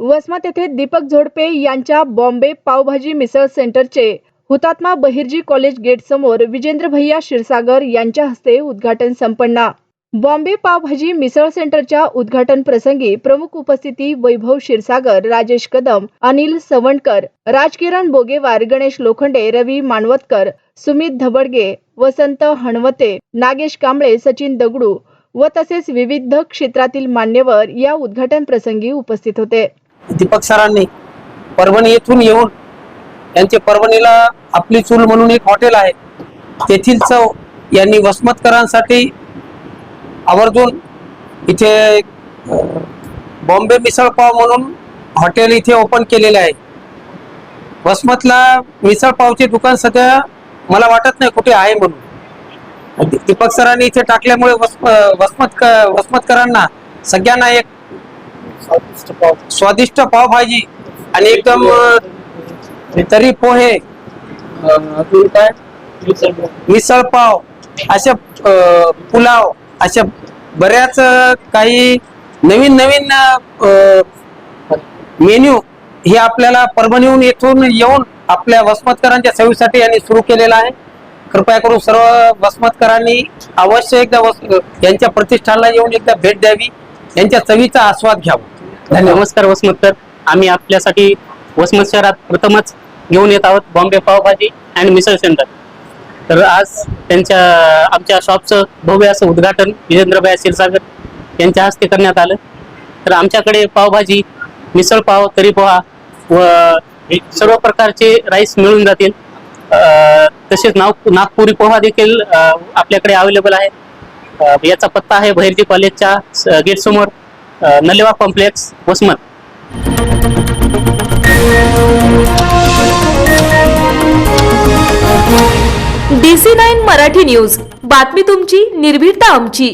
वसमत येथे दीपक झोडपे यांच्या बॉम्बे पावभाजी मिसळ सेंटरचे हुतात्मा बहिर्जी कॉलेज गेट समोर विजेंद्र भैया क्षीरसागर यांच्या हस्ते उद्घाटन संपन्न. बॉम्बे पावभाजी मिसळ सेंटरच्या उद्घाटन प्रसंगी प्रमुख उपस्थिती वैभव क्षीरसागर राजेश कदम अनिल सवंडकर राजकिरण बोगेवार गणेश लोखंडे रवी मानवतकर सुमित धबडगे वसंत हणवते नागेश कांबळे सचिन दगडू व तसेच विविध क्षेत्रातील मान्यवर या उद्घाटन प्रसंगी उपस्थित होते. दीपक सरांनी परभणी येथून येऊन यांचे परभणीला आपली चूल म्हणून एक हॉटेल आहे. तेथील चव यांनी वसमतकरांसाठी आवर्जून इथे बॉम्बे मिसळपाव म्हणून हॉटेल इथे ओपन केलेले आहे. वसमतला मिसळपावचे दुकान सध्या मला वाटत नाही कुठे आहे म्हणून. दीपक सरांनी इथे टाकल्यामुळे वस वसमत वसमतकरांना सगळ्यांना एक स्वादिष्ट पावभाजी आणि एकदम अं, तरी पोहे. अजून काय? मिसळ पाव. अशा अं, पुलाव. अशा बऱ्याच अं, काही नवीन नवीन मेन्यू हे आपल्याला परभणीहून येथून येऊन आपल्या वसमतकरांच्या सेवेसाठी यांनी सुरू केलेला आहे. कृपया करून सर्व वसमतकरांनी अवश्य एकदा वस- यांच्या प्रतिष्ठानला येऊन एकदा भेट द्यावी. यांच्या चवीचा आस्वाद घ्यावा. नमस्कार वसमतकर. आम्ही आपल्यासाठी वसमत शहरात प्रथमच घेऊन येत आहोत बॉम्बे पावभाजी अँड मिसळ सेंटर. तर आज त्यांच्या आमच्या शॉपचं भव्य असं उद्घाटन विजेंद्रभाई क्षीरसागर यांच्या हस्ते करण्यात आलं. तर आमच्याकडे पावभाजी मिसळ पाव तरी पोहा व सर्व प्रकारचे राईस मिळून जातील. तसेच नाव नागपुरी पोहा देखील आपल्याकडे अवेलेबल आहे. याचा पत्ता आहे बहिर्जी कॉलेजच्या गेटसमोर. Naleva complex Vasmat. DC nine Marathi news. बातमी तुमची निर्भीडता आमची.